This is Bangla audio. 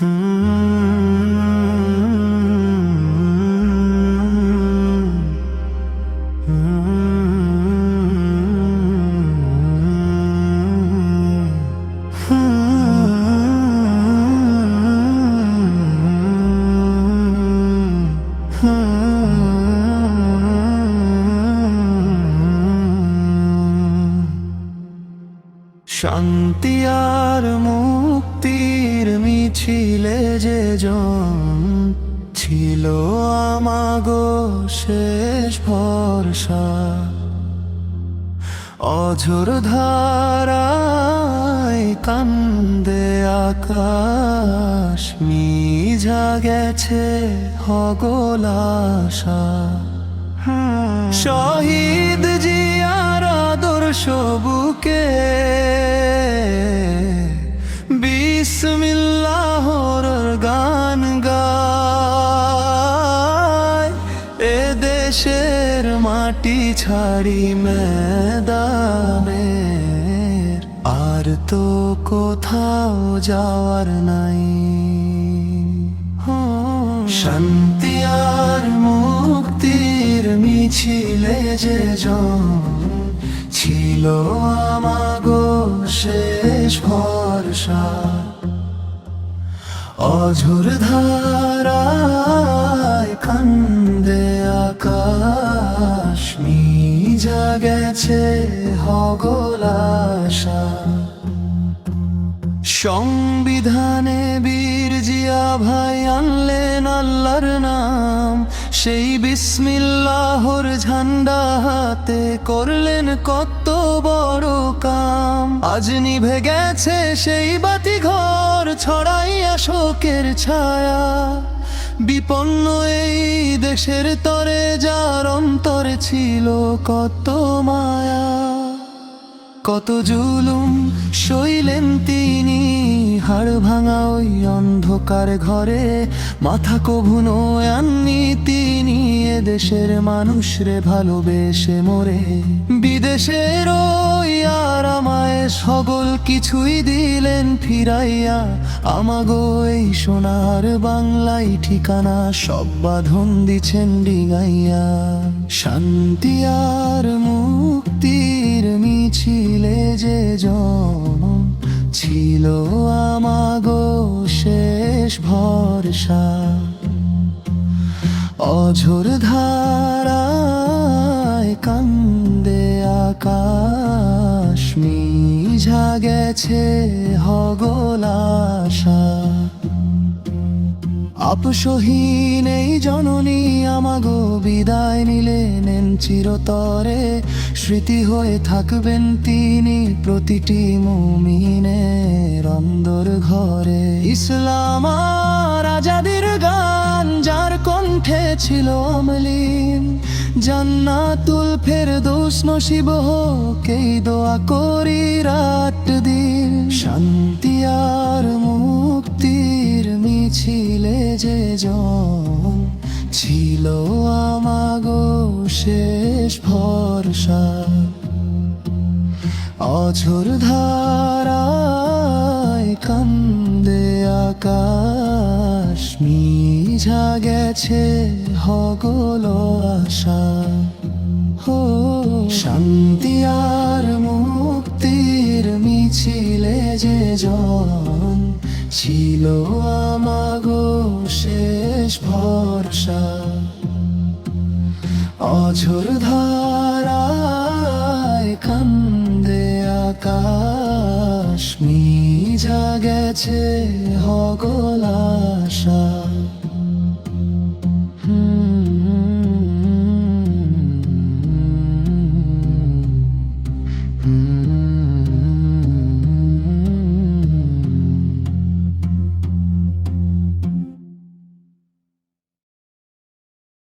Mm-hmm. শান্তি আর মুক্তির মিছিলে যে জন ছিল আমাগো শেষ ভরসা। অঝোর ধারায় কান্দে আকাশ মিঝা গেছে হগলাশা জিয়ার আদর্শ বুকে বিসমিল্লাহর গান গায়। এ দেশের মাটি ছাড়ি মেদানের আর তো কোথাও যাওয়ার নাই। শান্তি আর মুক্তির মিছিলে যে জন ছিল আমাগো শেষ ভরসা। অঝোর ধারায় কান্দে আকাশ মিজা গেছে হগলাশা। সংবিধানে বীর জিয়া ভাই আনলেন আল্লাহর নাম। সেই বিসমিল্লাহর ঝান্ডা হাতে করলেন কত বড় কাম। আজ নিভে গেছে সেই বাতি ঘর ছড়াইয়া শোকের ছায়া। বিপন্ন এই দেশের তরে যার অন্তরে ছিল কত মায়া। কত জুলুম সইলেন তিনি, হাড় ভাঙা ওই অন্ধকার ঘরে, মাথা কভু আননি তিনি, এ দেশের মানুষরে ভালোবেসে মরে। বিদেশের ওই আর আমায় সকল কিছুই দিলেন ফিরাইয়া, আমাগো এই সোনার বাংলায় ঠিকানা সব বাঁধন দিছেন ডিঙাইয়া শান্তি আর মিছিলে যে জন ছিল আমাগো শেষ ভরসা। অঝোর ধারায় কান্দে আকাশ মিঝা গেছে হগলাশা। আপসহীন এই জননী আমাগো বিদায় নিলেন চিরতরে। স্মৃতি হয়ে থাকবেন তিনি প্রতিটি মুমিনের অন্দর ঘরে। ইসলাম আর আজাদির গান যার কণ্ঠে ছিল অমলিন। জান্নাতুল ফের দোষ নসিব হোক, এই দোয়া করি রাত যে জন ছিল আমাগো শেষ ভরসা। অঝোর ধারায় কান্দে আকাশ, মিঝা গেছে হগল আশা। হো, শান্তি আর মুক্তির মিছিলে যে জন ছিল আমাগো শেষ ভরসা। অঝোর ধারায় কান্দে আকাশ মিঝা গেছে হগলা